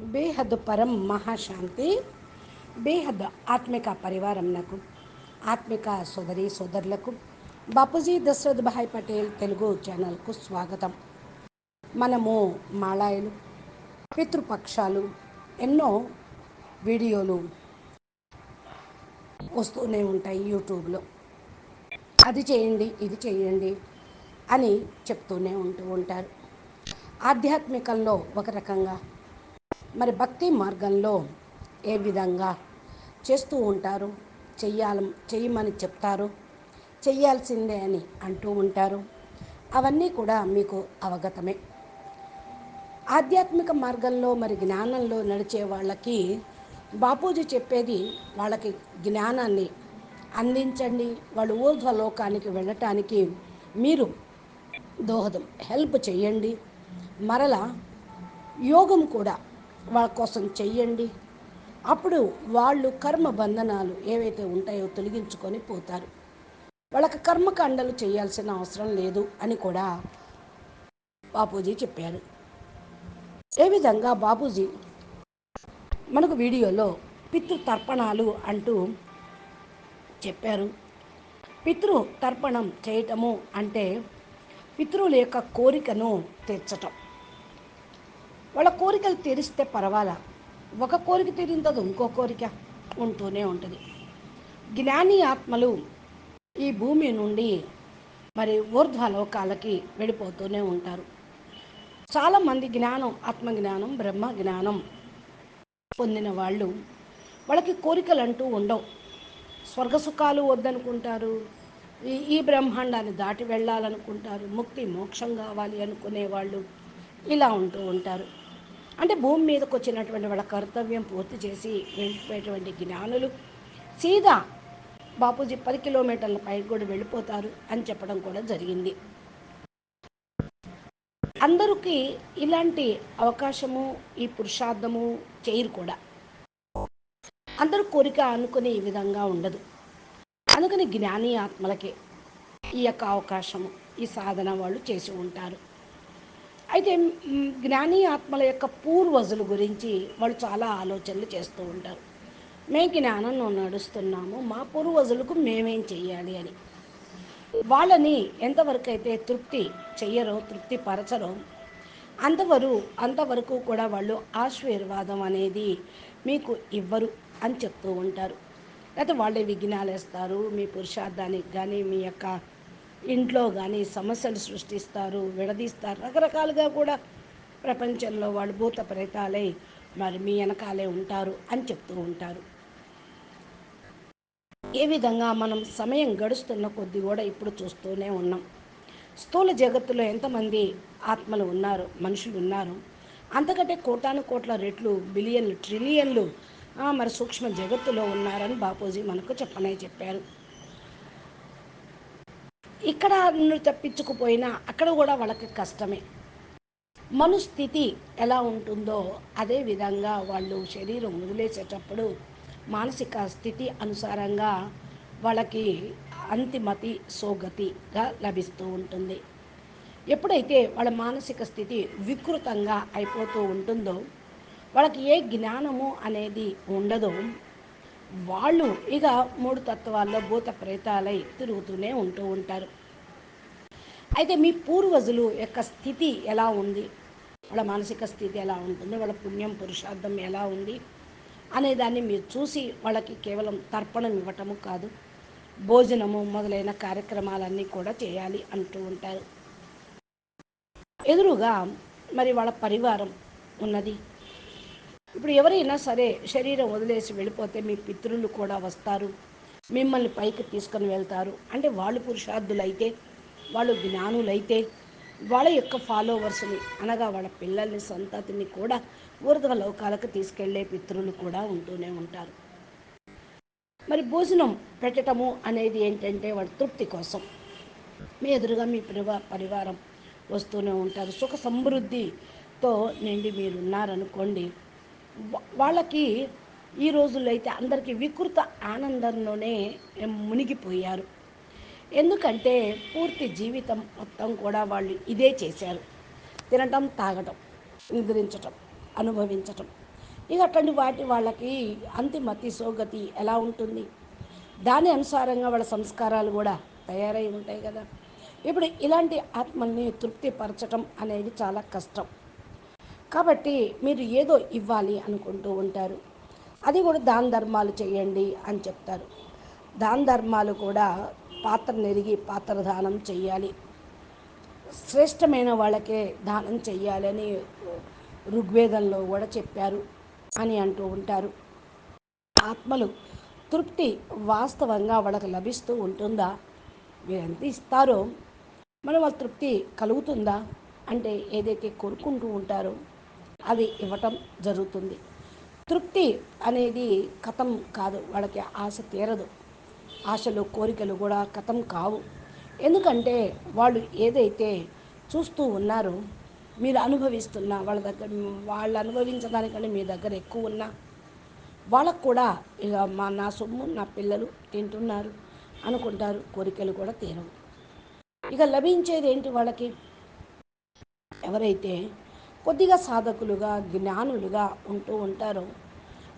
బేహద్ పరం మహాశాంతి బేహద్ ఆత్మిక పరివారంనకు ఆత్మిక సోదరి సోదరులకు. బాపూజీ దశరథ్ భాయ్ పటేల్ తెలుగు ఛానల్కు స్వాగతం. మనము మాలాయలు పితృపక్షాలు ఎన్నో వీడియోలు వస్తూనే ఉంటాయి యూట్యూబ్లో. అది చేయండి ఇది చేయండి అని చెప్తూనే ఉంటూ ఉంటారు. ఆధ్యాత్మికంలో ఒక రకంగా మరి భక్తి మార్గంలో ఏ విధంగా చేస్తూ ఉంటారు? చెయ్యాల చెయ్యమని చెప్తారు? చెయ్యాల్సిందే అని అంటూ ఉంటారు. అవన్నీ కూడా మీకు అవగతమే. ఆధ్యాత్మిక మార్గంలో మరి జ్ఞానంలో నడిచే వాళ్ళకి బాపూజీ చెప్పేది వాళ్ళకి జ్ఞానాన్ని అందించండి. వాళ్ళు ఊర్ధ్వ లోకానికి వెళ్ళటానికి మీరు దోహదం హెల్ప్ చేయండి మరలా యోగం కూడా వాళ్ళ కోసం చెయ్యండి. అప్పుడు వాళ్ళు కర్మ బంధనాలు ఏవైతే ఉంటాయో తొలగించుకొని పోతారు. వాళ్ళకి కర్మకాండలు చేయాల్సిన అవసరం లేదు అని కూడా బాపూజీ చెప్పారు. ఏ విధంగా బాపూజీ మనకు వీడియోలో పితృ తర్పణాలు అంటూ చెప్పారు. పితృ తర్పణం చేయటము అంటే పితృల యొక్క కోరికను తీర్చటం. వాళ్ళ కోరికలు తీరిస్తే పర్వాలా? ఒక కోరిక తీరిన తర్వాత ఇంకో కోరిక ఉంటూనే ఉంటుంది. జ్ఞాని ఆత్మలు ఈ భూమి నుండి మరి ఊర్ధ్వలోకాలకి వెళ్ళిపోతూనే ఉంటారు. చాలామంది జ్ఞానం ఆత్మజ్ఞానం బ్రహ్మ జ్ఞానం పొందిన వాళ్ళు వాళ్ళకి కోరికలు అంటూ ఉండవు. స్వర్గ సుఖాలు వద్దనుకుంటారు. ఈ ఈ బ్రహ్మాండాన్ని దాటి వెళ్ళాలనుకుంటారు. ముక్తి మోక్షం కావాలి అనుకునే వాళ్ళు ఇలా ఉంటూ ఉంటారు. అంటే భూమి మీదకు వచ్చినటువంటి వాళ్ళ కర్తవ్యం పూర్తి చేసి వెళ్ళిపోయేటువంటి జ్ఞానులు సీదా బాపూజీ పది కిలోమీటర్ల పైకి కూడా వెళ్ళిపోతారు అని చెప్పడం కూడా జరిగింది. అందరికీ ఇలాంటి అవకాశము ఈ పురుషార్థము చేయరు కూడా. అందరూ కోరిక అనుకునే ఈ విధంగా ఉండదు. అందుకని జ్ఞాని ఆత్మలకే ఈ యొక్క అవకాశము ఈ సాధన వాళ్ళు చేసి ఉంటారు. అయితే జ్ఞాని ఆత్మల యొక్క పూర్వజుల గురించి వాళ్ళు చాలా ఆలోచనలు చేస్తూ ఉంటారు. మేము జ్ఞానంలో నడుస్తున్నాము మా పూర్వజులకు మేమేం చెయ్యాలి అని. వాళ్ళని ఎంతవరకు అయితే తృప్తి చెయ్యరో తృప్తి పరచరో అంతవరకు అంతవరకు కూడా వాళ్ళు ఆశీర్వాదం అనేది మీకు ఇవ్వరు అని చెప్తూ ఉంటారు. లేకపోతే వాళ్ళే విఘ్నాలు వేస్తారు మీ పురుషార్థానికి కానీ మీ యొక్క ఇంట్లో కానీ సమస్యలు సృష్టిస్తారు విడదీస్తారు. రకరకాలుగా కూడా ప్రపంచంలో వాళ్ళు భూత ప్రేతాలై మరి మీ వెనకాలే ఉంటారు అని చెప్తూ ఉంటారు. ఏ విధంగా మనం సమయం గడుస్తున్న కొద్దీ కూడా ఇప్పుడు చూస్తూనే ఉన్నాం. స్థూల జగత్తులో ఎంతమంది ఆత్మలు ఉన్నారు మనుషులు ఉన్నారు? అంతకంటే కోటాను కోట్ల రెట్లు బిలియన్లు ట్రిలియన్లు ఆ, మరి సూక్ష్మ జగత్తులో ఉన్నారని బాపూజీ మనకు చెప్పనే చెప్పారు. ఇక్కడ నువ్వు తప్పించుకుపోయినా అక్కడ కూడా వాళ్ళకి కష్టమే. మనస్థితి ఎలా ఉంటుందో అదే విధంగా వాళ్ళు శరీరం వదిలేసేటప్పుడు మానసిక స్థితి అనుసారంగా వాళ్ళకి అంతిమతి సోగతిగా లభిస్తూ ఉంటుంది. ఎప్పుడైతే వాళ్ళ మానసిక స్థితి వికృతంగా అయిపోతూ ఉంటుందో వాళ్ళకి ఏ జ్ఞానము అనేది ఉండదో వాళ్ళు ఇక మూడు తత్వాల్లో భూత ప్రేతాలై తిరుగుతూనే ఉంటూ ఉంటారు. అయితే మీ పూర్వజులు యొక్క స్థితి ఎలా ఉంది? వాళ్ళ మానసిక స్థితి ఎలా ఉంటుంది? వాళ్ళ పుణ్యం పురుషార్థం ఎలా ఉంది? అనే దాన్ని మీరు చూసి వాళ్ళకి కేవలం తర్పణం ఇవ్వటము కాదు భోజనము మొదలైన కార్యక్రమాలన్నీ కూడా చేయాలి అంటూ ఉంటారు. ఎదురుగా మరి వాళ్ళ పరివారం ఉన్నది. ఇప్పుడు ఎవరైనా సరే శరీరం వదిలేసి వెళ్ళిపోతే మీ పితృలు కూడా వస్తారు. మిమ్మల్ని పైకి తీసుకొని వెళ్తారు. అంటే వాళ్ళు పురుషార్థులైతే వాళ్ళు జ్ఞానులైతే వాళ్ళ యొక్క ఫాలోవర్స్ని అనగా వాళ్ళ పిల్లల్ని సంతతిని కూడా ఊర్ధ్వ లోకాలకు తీసుకెళ్ళే పితృలు కూడా ఉంటూనే ఉంటారు. మరి భోజనం పెట్టటము అనేది ఏంటంటే వాళ్ళ తృప్తి కోసం. మీ ఎదురుగా మీ పరివా పరివారం వస్తూనే ఉంటారు. సుఖ సమృద్ధితో నిండి మీరు ఉన్నారనుకోండి వాళ్ళకి ఈ రోజుల్లో అయితే అందరికీ వికృత ఆనందంలోనే మునిగిపోయారు. ఎందుకంటే పూర్తి జీవితం మొత్తం కూడా వాళ్ళు ఇదే చేశారు. తినటం తాగటం నిద్రించటం అనుభవించటం. ఇక అట్లాంటి వాటి వాళ్ళకి అంతిమతి సోగతి ఎలా ఉంటుంది? దాని అనుసారంగా వాళ్ళ సంస్కారాలు కూడా తయారై ఉంటాయి కదా. ఇప్పుడు ఇలాంటి ఆత్మల్ని తృప్తిపరచటం అనేది చాలా కష్టం. కాబట్టి మీరు ఏదో ఇవ్వాలి అనుకుంటూ ఉంటారు. అది కూడా దాన ధర్మాలు చేయండి అని చెప్తారు. దాన ధర్మాలు కూడా పాత్ర నెరిగి పాత్ర దానం చేయాలి. శ్రేష్టమైన వాళ్ళకే దానం చెయ్యాలని ఋగ్వేదంలో కూడా చెప్పారు అని అంటూ ఉంటారు. ఆత్మలు తృప్తి వాస్తవంగా వాళ్ళకి లభిస్తూ ఉంటుందా? మీరు ఎంత ఇస్తారో? మనం వాళ్ళ తృప్తి కలుగుతుందా? అంటే ఏదైతే కోరుకుంటూ ఉంటారో అది ఇవ్వటం జరుగుతుంది. తృప్తి అనేది కథం కాదు. వాళ్ళకి ఆశ తీరదు. ఆశలు కోరికలు కూడా కథం కావు. ఎందుకంటే వాళ్ళు ఏదైతే చూస్తూ ఉన్నారో మీరు అనుభవిస్తున్న వాళ్ళ దగ్గర వాళ్ళు అనుభవించడానికంటే మీ దగ్గర ఎక్కువ ఉన్నా వాళ్ళకు కూడా ఇక మా నా సొమ్ము నా పిల్లలు తింటున్నారు అనుకుంటారు. కోరికలు కూడా తీరవు. ఇక లభించేది ఏంటి వాళ్ళకి? ఎవరైతే కొద్దిగా సాధకులుగా జ్ఞానులుగా ఉంటూ ఉంటారు.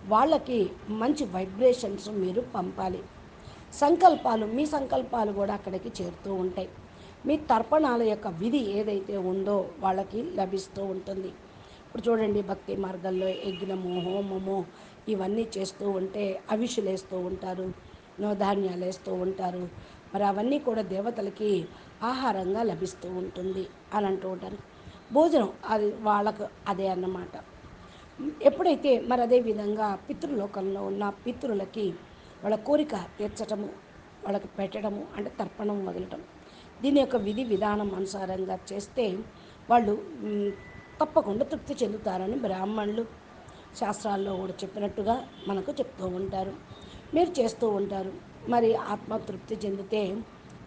వాళ్ళకి మంచి వైబ్రేషన్స్ మీరు పంపాలి. సంకల్పాలు మీ సంకల్పాలు కూడా అక్కడికి చేరుతూ ఉంటాయి. మీ తర్పణాల యొక్క విధి ఏదైతే ఉందో వాళ్ళకి లభిస్తూ ఉంటుంది. ఇప్పుడు చూడండి భక్తి మార్గంలో యజ్ఞము హోమము ఇవన్నీ చేస్తూ ఉంటే అవిషులేస్తూ ఉంటారు నవధాన్యాలు వేస్తూ ఉంటారు. మరి అవన్నీ కూడా దేవతలకి ఆహారంగా లభిస్తూ ఉంటుంది అని అంటూ ఉంటారు. భోజనం అది వాళ్ళకు అదే అన్నమాట. ఎప్పుడైతే మరి అదే విధంగా పితృలోకంలో ఉన్న పితృలకి వాళ్ళ కోరిక తీర్చటము వాళ్ళకి పెట్టడము అంటే తర్పణం వదలటం దీని యొక్క విధి విధానం అనుసారంగా చేస్తే వాళ్ళు తప్పకుండా తృప్తి చెందుతారని బ్రాహ్మణులు శాస్త్రాల్లో కూడా చెప్పినట్టుగా మనకు చెప్తూ ఉంటారు. మీరు చేస్తూ ఉంటారు. మరి ఆత్మ తృప్తి చెందితే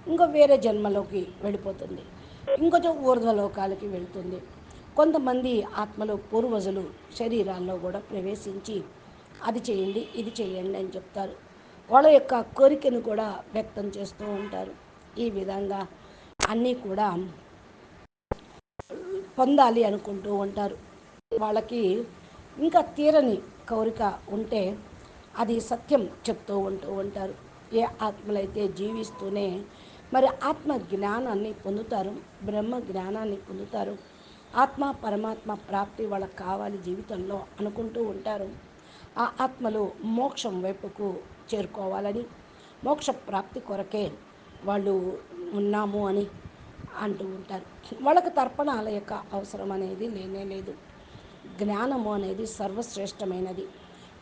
ఇంకా వేరే జన్మలోకి వెళ్ళిపోతుంది. ఇంకొంచెం ఊర్ధ్వలోకాలకి వెళ్తుంది. కొంతమంది ఆత్మలు పూర్వజులు శరీరాల్లో కూడా ప్రవేశించి అది చేయండి ఇది చేయండి అని చెప్తారు. వాళ్ళ యొక్క కోరికను కూడా వ్యక్తం చేస్తూ ఉంటారు. ఈ విధంగా అన్నీ కూడా పొందాలి అనుకుంటూ ఉంటారు. వాళ్ళకి ఇంకా తీరని కోరిక ఉంటే అది సత్యం చెప్తూ ఉంటూ ఉంటారు. ఏ ఆత్మలైతే జీవిస్తూనే మరి ఆత్మ జ్ఞానాన్ని పొందుతారు బ్రహ్మ జ్ఞానాన్ని పొందుతారు. ఆత్మ పరమాత్మ ప్రాప్తి వాళ్ళకి కావాలి జీవితంలో అనుకుంటూ ఉంటారు. ఆ ఆత్మలు మోక్షం వైపుకు చేరుకోవాలని మోక్ష ప్రాప్తి కొరకే వాళ్ళు ఉన్నాము అని అంటూ ఉంటారు. వాళ్ళకి తర్పణాల యొక్క అవసరం అనేది లేనే లేదు. జ్ఞానము అనేది సర్వశ్రేష్టమైనది.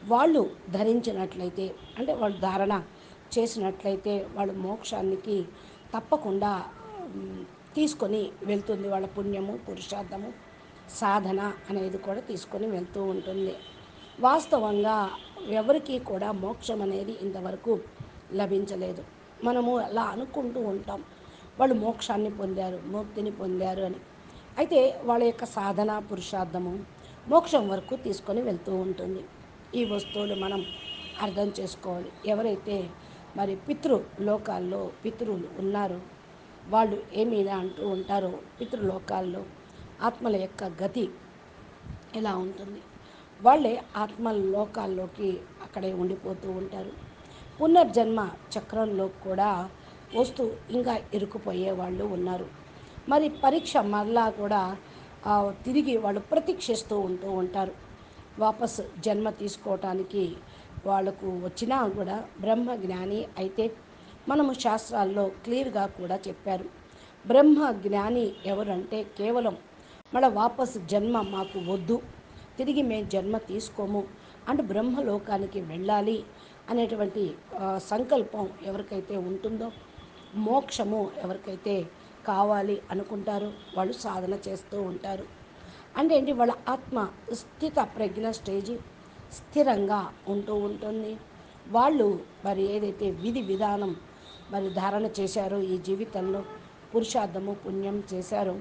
వాళ్ళు ధరించినట్లయితే అంటే వాళ్ళు ధారణ చేసినట్లయితే వాళ్ళు మోక్షానికి తప్పకుండా తీసుకొని వెళ్తుంది వాళ్ళ పుణ్యము పురుషార్థము సాధన అనేది కూడా తీసుకొని వెళ్తూ ఉంటుంది. వాస్తవంగా ఎవరికీ కూడా మోక్షం అనేది ఇంతవరకు లభించలేదు. మనము అలా అనుకుంటూ ఉంటాం. వాళ్ళు మోక్షాన్ని పొందారు ముక్తిని పొందారు అని. అయితే వాళ్ళ యొక్క సాధన పురుషార్థము మోక్షం వరకు తీసుకొని వెళ్తూ ఉంటుంది. ఈ వస్తువులు మనం అర్థం చేసుకోవాలి. ఎవరైతే మరి పితృ లోకాల్లో పితృలు ఉన్నారు. వాళ్ళు ఏమీనా అంటూ ఉంటారో పితృలోకాల్లో ఆత్మల యొక్క గతి ఎలా ఉంటుంది? వాళ్ళే ఆత్మ లోకాల్లోకి అక్కడే ఉండిపోతూ ఉంటారు. పునర్జన్మ చక్రంలో కూడా వస్తూ ఇంకా ఇరుకుపోయే వాళ్ళు ఉన్నారు. మరి పరీక్ష మరలా కూడా తిరిగి వాళ్ళు ప్రతీక్షిస్తూ ఉంటూ ఉంటారు. వాపస్ జన్మ తీసుకోవటానికి వాళ్ళకు వచ్చినా కూడా బ్రహ్మ జ్ఞాని అయితే మనము శాస్త్రాల్లో క్లియర్గా కూడా చెప్పారు. బ్రహ్మ జ్ఞాని ఎవరంటే కేవలం మళ్ళీ వాపసు జన్మ మాకు వద్దు తిరిగి మేము జన్మ తీసుకోము అంటే బ్రహ్మలోకానికి వెళ్ళాలి అనేటువంటి సంకల్పం ఎవరికైతే ఉంటుందో మోక్షము ఎవరికైతే కావాలి అనుకుంటారు వాళ్ళు సాధన చేస్తూ ఉంటారు. అంటే ఏంటి? వాళ్ళ ఆత్మ స్థిత ప్రజ్ఞ స్టేజి స్థిరంగా ఉంటూ ఉంటుంది. వాళ్ళు మరి ఏదైతే విధి విధానం మరి ధారణ చేశారో ఈ జీవితంలో పురుషార్థము పుణ్యం చేశారో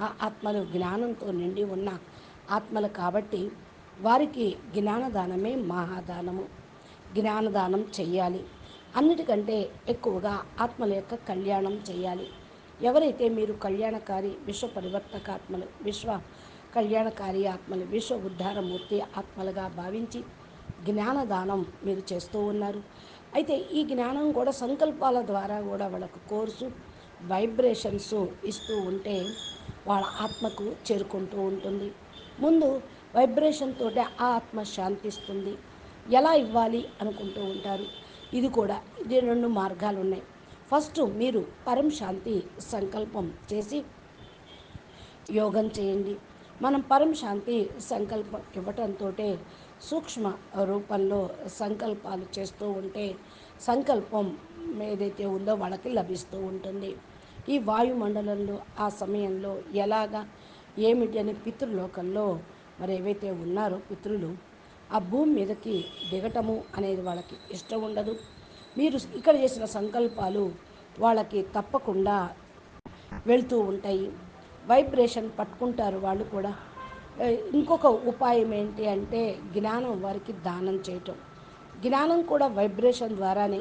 ఆ ఆత్మలు జ్ఞానంతో నిండి ఉన్న ఆత్మలు కాబట్టి వారికి జ్ఞానదానమే మహాదానము. జ్ఞానదానం చెయ్యాలి. అన్నిటికంటే ఎక్కువగా ఆత్మల యొక్క కళ్యాణం చేయాలి ఎవరైతే మీరు కళ్యాణకారి విశ్వ పరివర్తక ఆత్మలు విశ్వ కళ్యాణకారి ఆత్మలు విశ్వ ఉద్ధారమూర్తి ఆత్మలుగా భావించి జ్ఞానదానం మీరు చేస్తూ ఉన్నారు. అయితే ఈ జ్ఞానం కూడా సంకల్పాల ద్వారా కూడా వాళ్ళకు కోర్సు వైబ్రేషన్స్ ఇస్తూ ఉంటే వాళ్ళ ఆత్మకు చేరుకుంటూ ఉంటుంది. ముందు వైబ్రేషన్ ఆ ఆత్మ శాంతిస్తుంది. ఎలా ఇవ్వాలి అనుకుంటూ ఉంటారు? ఇది కూడా ఇది రెండు మార్గాలు ఉన్నాయి ఫస్ట్ మీరు పరం శాంతి సంకల్పం చేసి యోగం చేయండి. మనం పరం శాంతి సంకల్పం ఇవ్వటంతో సూక్ష్మ రూపంలో సంకల్పాలు చేస్తూ ఉంటే సంకల్పం ఏదైతే ఉందో వాళ్ళకి లభిస్తూ ఉంటుంది. ఈ వాయుమండలంలో ఆ సమయంలో ఎలాగా ఏమిటి అని పితృలోకంలో మరి ఏవైతే ఉన్నారో పితృలు ఆ భూమి మీదకి దిగటము అనేది వాళ్ళకి ఇష్టం ఉండదు. మీరు ఇక్కడ చేసిన సంకల్పాలు వాళ్ళకి తప్పకుండా వెళ్తూ ఉంటాయి. వైబ్రేషన్ పట్టుకుంటారు వాళ్ళు కూడా. ఇంకొక ఉపాయం ఏంటి అంటే జ్ఞానం వారికి దానం చేయటం. జ్ఞానం కూడా వైబ్రేషన్ ద్వారానే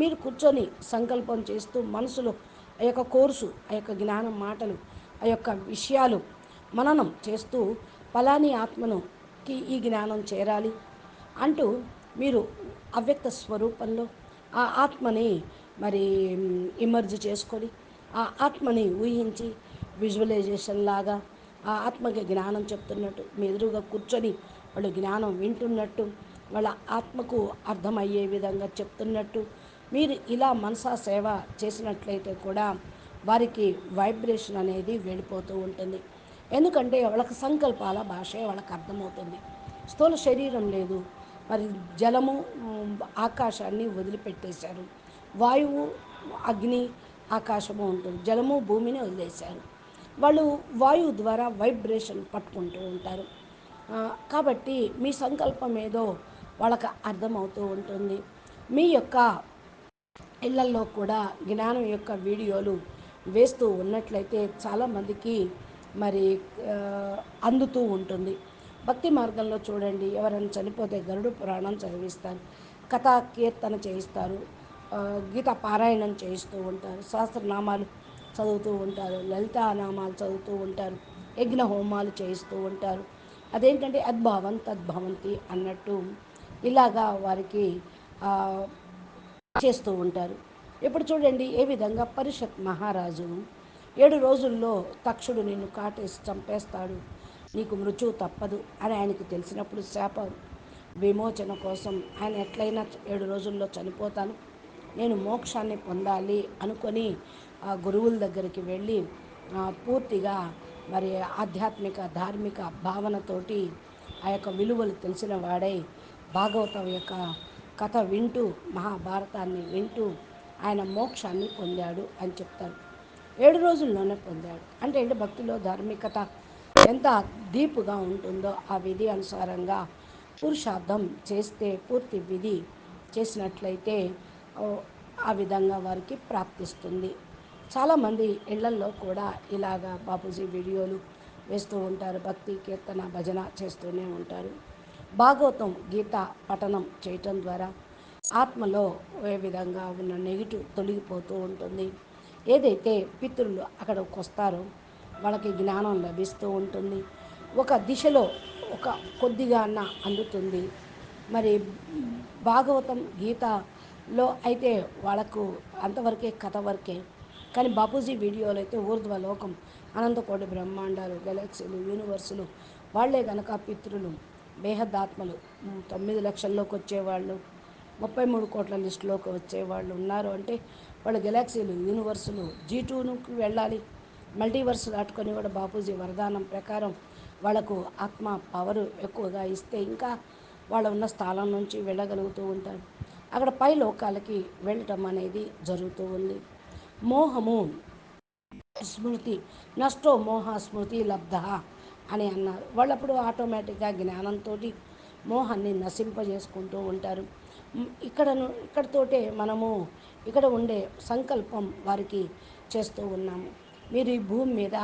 మీరు కూర్చొని సంకల్పం చేస్తూ మనసులో ఆ యొక్క కోర్సు ఆ యొక్క జ్ఞానం మాటలు ఆ యొక్క విషయాలు మననం చేస్తూ ఫలాని ఆత్మనుకి ఈ జ్ఞానం చేరాలి అంటూ మీరు అవ్యక్త స్వరూపంలో ఆ ఆత్మని మరి ఇమర్జ్ చేసుకొని ఆ ఆత్మని ఊహించి విజువలైజేషన్ లాగా ఆ ఆత్మకి జ్ఞానం చెప్తున్నట్టు మీ ఎదురుగా కూర్చొని వాళ్ళు జ్ఞానం వింటున్నట్టు వాళ్ళ ఆత్మకు అర్థమయ్యే విధంగా చెప్తున్నట్టు మీరు ఇలా మనసా సేవ చేసినట్లయితే కూడా వారికి వైబ్రేషన్ అనేది వెళ్ళిపోతూ ఉంటుంది. ఎందుకంటే వాళ్ళకి సంకల్పాల భాషే వాళ్ళకి అర్థమవుతుంది. స్థూల శరీరం లేదు. మరి జలము ఆకాశాన్ని వదిలిపెట్టేశారు. వాయువు అగ్ని ఆకాశము ఉంటుంది. జలము భూమిని వదిలేశారు. వాళ్ళు వాయువు ద్వారా వైబ్రేషన్ పట్టుకుంటూ ఉంటారు. కాబట్టి మీ సంకల్పం ఏదో వాళ్ళకి అర్థమవుతూ ఉంటుంది. మీ యొక్క ఇళ్ళల్లో కూడా జ్ఞానం యొక్క వీడియోలు వేస్తూ ఉన్నట్లయితే చాలామందికి మరి అందుతూ ఉంటుంది. భక్తి మార్గంలో చూడండి ఎవరైనా చనిపోతే గరుడు పురాణం చదివిస్తారు కథా కీర్తన చేయిస్తారు గీత పారాయణం చేయిస్తూ ఉంటారు సహస్రనామాలు చదువుతూ ఉంటారు లలితానామాలు చదువుతూ ఉంటారు యజ్ఞ హోమాలు చేయిస్తూ ఉంటారు. అదేంటంటే అద్భావం తద్భవంతి అన్నట్టు ఇలాగా వారికి చేస్తూ ఉంటారు. ఇప్పుడు చూడండి ఏ విధంగా పరిషత్ మహారాజు ఏడు రోజుల్లో తక్షుడు నిన్ను కాటేసి చంపేస్తాడు నీకు మృత్యువు తప్పదు అని ఆయనకి తెలిసినప్పుడు శాప విమోచన కోసం ఆయన ఎట్లయినా ఏడు రోజుల్లో చనిపోతాను నేను మోక్షాన్ని పొందాలి అనుకొని గురువుల దగ్గరికి వెళ్ళి పూర్తిగా మరి ఆధ్యాత్మిక ధార్మిక భావనతోటి ఆ యొక్క విలువలు తెలిసిన వాడై భాగవతం యొక్క కథ వింటూ మహాభారతాన్ని వింటూ ఆయన మోక్షాన్ని పొందాడు అని చెప్తారు. ఏడు రోజుల్లోనే పొందాడు. అంటే ఏంటి? భక్తిలో ధార్మికత ఎంత డీప్గా ఉంటుందో ఆ విధి అనుసారంగా పురుషార్థం చేస్తే పూర్తి విధి చేసినట్లయితే ఆ విధంగా వారికి ప్రాప్తిస్తుంది. చాలామంది ఇళ్ళల్లో కూడా ఇలాగా బాపూజీ వీడియోలు వేస్తూ ఉంటారు భక్తి కీర్తన భజన చేస్తూనే ఉంటారు. భాగవతం గీత పఠనం చేయటం ద్వారా ఆత్మలో ఏ విధంగా ఉన్న నెగిటివ్ తొలగిపోతూ ఉంటుంది. ఏదైతే పితృలు అక్కడికి వస్తారో వాళ్ళకి జ్ఞానం లభిస్తూ ఉంటుంది. ఒక దిశలో ఒక కొద్దిగా అన్న అందుతుంది. మరి భాగవతం గీతలో అయితే వాళ్ళకు అంతవరకే కథ వరకే కానీ బాపూజీ వీడియోలు అయితే ఊర్ధ్వ లోకం అనంతకోటి బ్రహ్మాండాలు గెలాక్సీలు యూనివర్సులు వాళ్ళే గనక పితృలు బేహద్దాత్మలు తొమ్మిది లక్షల్లోకి వచ్చేవాళ్ళు ముప్పై మూడు కోట్ల లిస్టులోకి వచ్చేవాళ్ళు ఉన్నారు అంటే వాళ్ళు గెలాక్సీలు యూనివర్సులు జీ టూకి వెళ్ళాలి. మల్టీవర్స్ దాటుకొని కూడా బాపూజీ వరదానం ప్రకారం వాళ్ళకు ఆత్మ పవర్ ఎక్కువగా ఇస్తే ఇంకా వాళ్ళు ఉన్న స్థానం నుంచి వెళ్ళగలుగుతూ ఉంటారు. అక్కడ పై లోకాలకి వెళ్ళటం అనేది జరుగుతూ ఉంది. మోహము. స్మృతి నష్టో మోహ స్మృతి లబ్ధ అని అన్నారు. వాళ్ళప్పుడు ఆటోమేటిక్గా జ్ఞానంతో మోహాన్ని నశింపజేసుకుంటూ ఉంటారు. మ్, ఇక్కడను ఇక్కడతోటే మనము ఇక్కడ ఉండే సంకల్పం వారికి చేస్తూ ఉన్నాము. మీరు ఈ భూమి మీద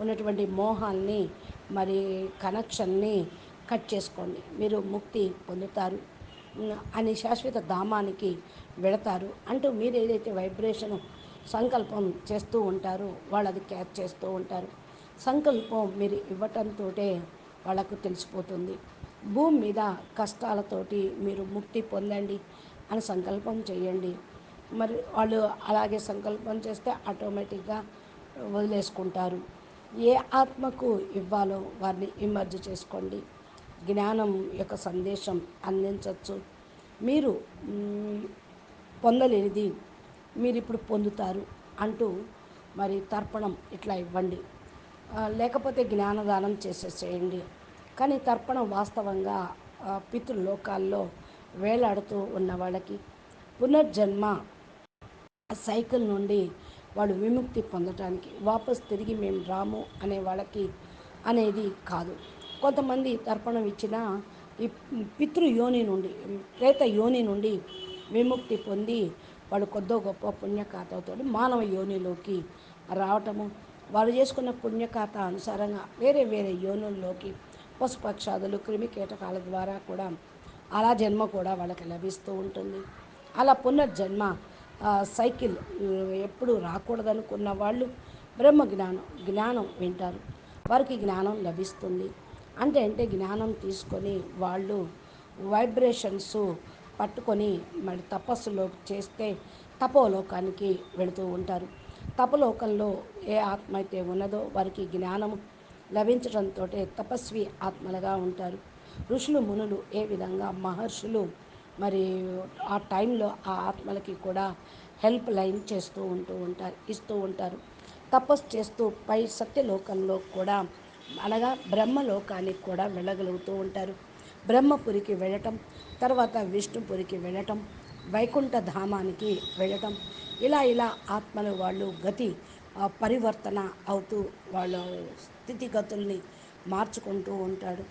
ఉన్నటువంటి మోహాన్ని మరి కనెక్షన్ని కట్ చేసుకోండి. మీరు ముక్తి పొందుతారు. అని శాశ్వత ధామానికి వెళతారు. అంటూ మీరు ఏదైతే వైబ్రేషను సంకల్పం చేస్తూ ఉంటారు వాళ్ళు అది క్యాచ్ చేస్తూ ఉంటారు. సంకల్పం మీరు ఇవ్వటంతో వాళ్ళకు తెలిసిపోతుంది. భూమి మీద కష్టాలతోటి మీరు ముక్తి పొందండి అని సంకల్పం చేయండి. మరి వాళ్ళు అలాగే సంకల్పం చేస్తే ఆటోమేటిక్గా వదిలేసుకుంటారు. ఏ ఆత్మకు ఇవ్వాలో వారిని ఇమర్జ్ చేసుకోండి. జ్ఞానం యొక్క సందేశం అందించవచ్చు మీరు పొందలేనిది మీరు ఇప్పుడు పొందుతారు అంటూ మరి తర్పణం ఇట్లా ఇవ్వండి. లేకపోతే జ్ఞానదానం చేసేసేయండి. కానీ తర్పణం వాస్తవంగా పితృలోకాల్లో వేలాడుతూ ఉన్న వాళ్ళకి పునర్జన్మ సైకిల్ నుండి వాళ్ళు విముక్తి పొందటానికి వాపస్ తిరిగి మేము రాము అనే వాళ్ళకి అనేది కాదు. కొంతమంది తర్పణం ఇచ్చిన ఈ పితృ యోని నుండి ప్రేత యోని నుండి విముక్తి పొంది వాళ్ళు కొద్దో గొప్ప పుణ్యఖాతాతో మానవ యోనిలోకి రావటము. వాళ్ళు చేసుకున్న పుణ్యఖాత అనుసారంగా వేరే వేరే యోనుల్లోకి పశుపక్షాదులు క్రిమి కీటకాల ద్వారా కూడా అలా జన్మ కూడా వాళ్ళకి లభిస్తూ ఉంటుంది. అలా పునర్జన్మ సైకిల్ ఎప్పుడు రాకూడదనుకున్న వాళ్ళు బ్రహ్మ జ్ఞానం జ్ఞానం వింటారు. వారికి జ్ఞానం లభిస్తుంది. అంటే అంటే జ్ఞానం తీసుకొని వాళ్ళు వైబ్రేషన్స్ పట్టుకొని మరి తపస్సులో చేస్తే తపోలోకానికి వెళుతూ ఉంటారు. తపలోకంలో ఏ ఆత్మ అయితే ఉన్నదో వారికి జ్ఞానము లభించడంతో తపస్వి ఆత్మలుగా ఉంటారు. ఋషులు మునులు ఏ విధంగా మహర్షులు మరి ఆ టైంలో ఆ ఆత్మలకి కూడా హెల్ప్ లైన్ చేస్తూ ఉంటూ ఉంటారు ఇస్తూ ఉంటారు. తపస్సు చేస్తూ పై సత్యలోకంలో కూడా అనగా బ్రహ్మలోకానికి కూడా వెళ్ళగలుగుతూ ఉంటారు. బ్రహ్మపురికి వెళ్ళటం తర్వాత విష్ణుపురికి వెళ్ళటం వైకుంఠ ధామానికి వెళ్ళటం. ఇలా ఇలా ఆత్మలు వాళ్ళు గతి పరివర్తన అవుతూ వాళ్ళ స్థితిగతుల్ని మార్చుకుంటూ ఉంటాడు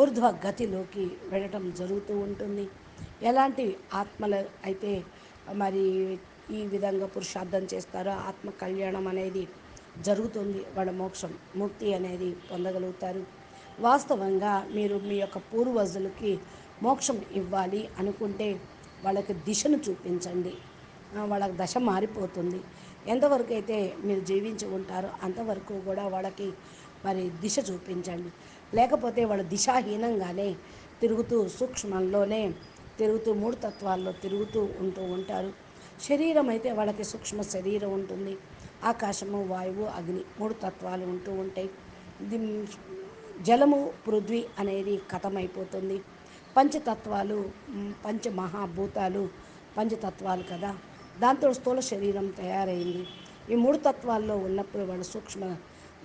ఊర్ధ్వ గతిలోకి వెళ్ళటం జరుగుతూ ఉంటుంది. ఎలాంటి ఆత్మలు అయితే మరి ఈ విధంగా పురుషార్థం చేస్తారో ఆత్మ కళ్యాణం అనేది జరుగుతుంది. వాళ్ళ మోక్షం ముక్తి అనేది పొందగలుగుతారు. వాస్తవంగా మీరు మీ యొక్క పూర్వజులకి మోక్షం ఇవ్వాలి అనుకుంటే వాళ్ళకి దిశను చూపించండి. వాళ్ళకి దశ మారిపోతుంది. ఎంతవరకు అయితే మీరు జీవించి ఉంటారో అంతవరకు కూడా వాళ్ళకి మరి దిశ చూపించండి. లేకపోతే వాళ్ళు దిశాహీనంగానే తిరుగుతూ సూక్ష్మంలోనే తిరుగుతూ మూడు తత్వాల్లో తిరుగుతూ ఉంటూ ఉంటారు. శరీరం అయితే వాళ్ళకి సూక్ష్మ శరీరం ఉంటుంది. ఆకాశము వాయువు అగ్ని మూడు తత్వాలు ఉంటూ ఉంటాయి. జలము పృథ్వీ అనేది కథమైపోతుంది. పంచతత్వాలు పంచ పంచమహాభూతాలు పంచతత్వాలు కదా. దాంతో స్థూల శరీరం తయారైంది. ఈ మూడు తత్వాల్లో ఉన్నప్పుడు వాళ్ళు సూక్ష్మ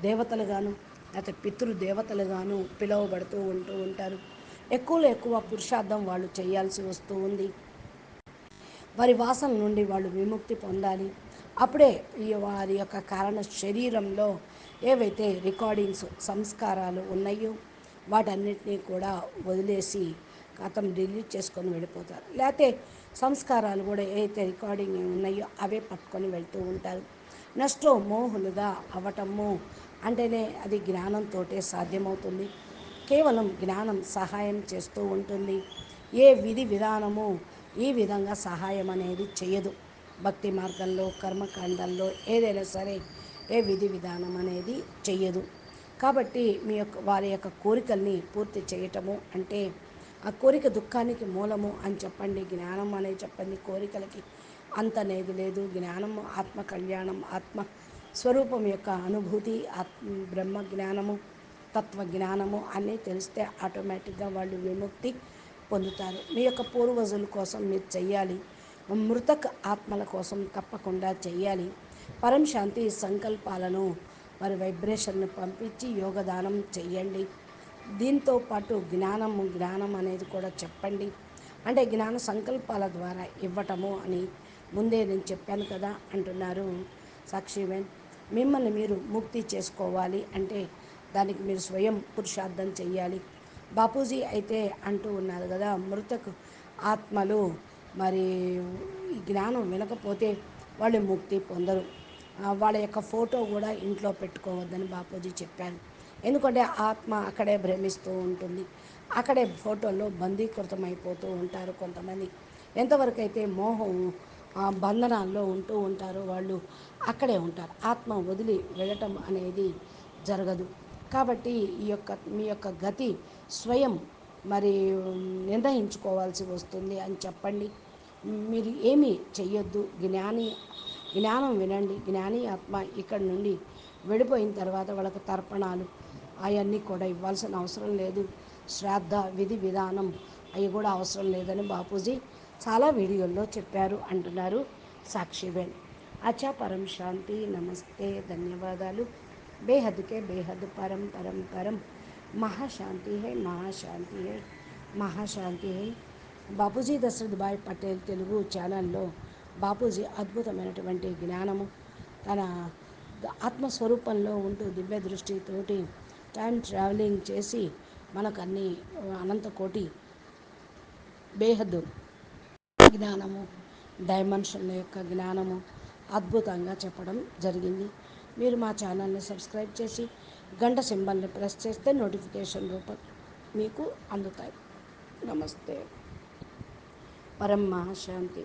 దేవతలుగాను లేకపోతే పితృదేవతలుగాను పిలువబడుతూ ఉంటూ ఉంటారు. ఎక్కువలో ఎక్కువ పురుషార్థం వాళ్ళు చేయాల్సి వస్తూ ఉంది. వారి వాసన నుండి వాళ్ళు విముక్తి పొందాలి. అప్పుడే ఈ వారి యొక్క కారణ శరీరంలో ఏవైతే రికార్డింగ్స్ సంస్కారాలు ఉన్నాయో వాటన్నిటినీ కూడా వదిలేసి అతను డిలీట్ చేసుకొని వెళ్ళిపోతారు. లేకపోతే సంస్కారాలు కూడా ఏవైతే రికార్డింగ్ ఉన్నాయో అవే పట్టుకొని వెళ్తూ ఉంటారు. నెక్స్ట్ మోహులుగా అవటము అంటేనే అది జ్ఞానంతో సాధ్యమవుతుంది. కేవలం జ్ఞానం సహాయం చేస్తూ ఉంటుంది. ఏ విధి విధానము ఈ విధంగా సహాయం అనేది చేయదు. భక్తి మార్గంలో కర్మకాండంలో ఏదైనా సరే ఏ విధి విధానం అనేది చెయ్యదు. కాబట్టి మీ యొక్క వారి యొక్క కోరికల్ని పూర్తి చేయటము అంటే ఆ కోరిక దుఃఖానికి మూలము అని చెప్పండి జ్ఞానం అనేది చెప్పండి కోరికలకి అంత అనేది లేదు. జ్ఞానం ఆత్మ కళ్యాణం ఆత్మ స్వరూపం యొక్క అనుభూతి ఆత్మ బ్రహ్మ జ్ఞానము తత్వ జ్ఞానము అన్నీ తెలిస్తే ఆటోమేటిక్గా వాళ్ళు విముక్తి పొందుతారు. మీ యొక్క పూర్వజుల కోసం మీరు చెయ్యాలి. మృతక ఆత్మల కోసం తప్పకుండా చెయ్యాలి. పరం శాంతి సంకల్పాలను మరి వైబ్రేషన్ను పంపించి యోగదానం చేయండి దీంతో పాటు జ్ఞానము జ్ఞానం అనేది కూడా చెప్పండి. అంటే జ్ఞాన సంకల్పాల ద్వారా ఇవ్వటము అని ముందే నేను చెప్పాను కదా అంటున్నారు సాక్షివేన్ మిమ్మల్ని మీరు ముక్తి చేసుకోవాలి అంటే దానికి మీరు స్వయం పురుషార్థం చెయ్యాలి. బాపూజీ అయితే అంటూ ఉన్నారు కదా మృతకు ఆత్మలు మరి ఈ జ్ఞానం వినకపోతే వాళ్ళు ముక్తి పొందరు. వాళ్ళ యొక్క ఫోటో కూడా ఇంట్లో పెట్టుకోవద్దని బాపూజీ చెప్పారు. ఎందుకంటే ఆత్మ అక్కడే భ్రమిస్తూ ఉంటుంది. అక్కడే ఫోటోల్లో బందీకృతమైపోతూ ఉంటారు కొంతమంది. ఎంతవరకు అయితే మోహం బంధనాల్లో ఉంటూ ఉంటారో వాళ్ళు అక్కడే ఉంటారు. ఆత్మ వదిలి వెళ్ళటం అనేది జరగదు. కాబట్టి ఈ యొక్క మీ యొక్క గతి స్వయం మరి నిర్ణయించుకోవాల్సి వస్తుంది అని చెప్పండి. మీరు ఏమీ చెయ్యొద్దు. జ్ఞాని జ్ఞానం వినండి. జ్ఞాని ఆత్మ ఇక్కడ నుండి వెళ్ళిపోయిన తర్వాత వాళ్ళకు తర్పణాలు అవన్నీ కూడా ఇవ్వాల్సిన అవసరం లేదు. శ్రాద్ధ విధి విధానం అవి కూడా అవసరం లేదని బాపూజీ చాలా వీడియోల్లో చెప్పారు అంటున్నారు సాక్షిబేన్ అచ్చా పరం శాంతి నమస్తే ధన్యవాదాలు. బేహద్కే బేహద్ పరం పరం పరం. మహాశాంతి high మహాశాంతి high మహాశాంతి high. Bapuji Dashrath భాయ్ పటేల్ తెలుగు ఛానల్లో బాపూజీ అద్భుతమైనటువంటి జ్ఞానము. తన ఆత్మస్వరూపంలో ఉంటూ దివ్య దృష్టితోటి టైం ట్రావెలింగ్ చేసి మనకు అన్ని అనంత కోటి బేహద్దు జ్ఞానము డైమెన్షన్ల యొక్క జ్ఞానము అద్భుతంగా చెప్పడం జరిగింది. మీరు మా ఛానల్ని సబ్స్క్రైబ్ చేసి గంట సింబల్ని ప్రెస్ చేస్తే నోటిఫికేషన్ రూపం మీకు అందుతాయి. నమస్తే. పరం మహాశాంతి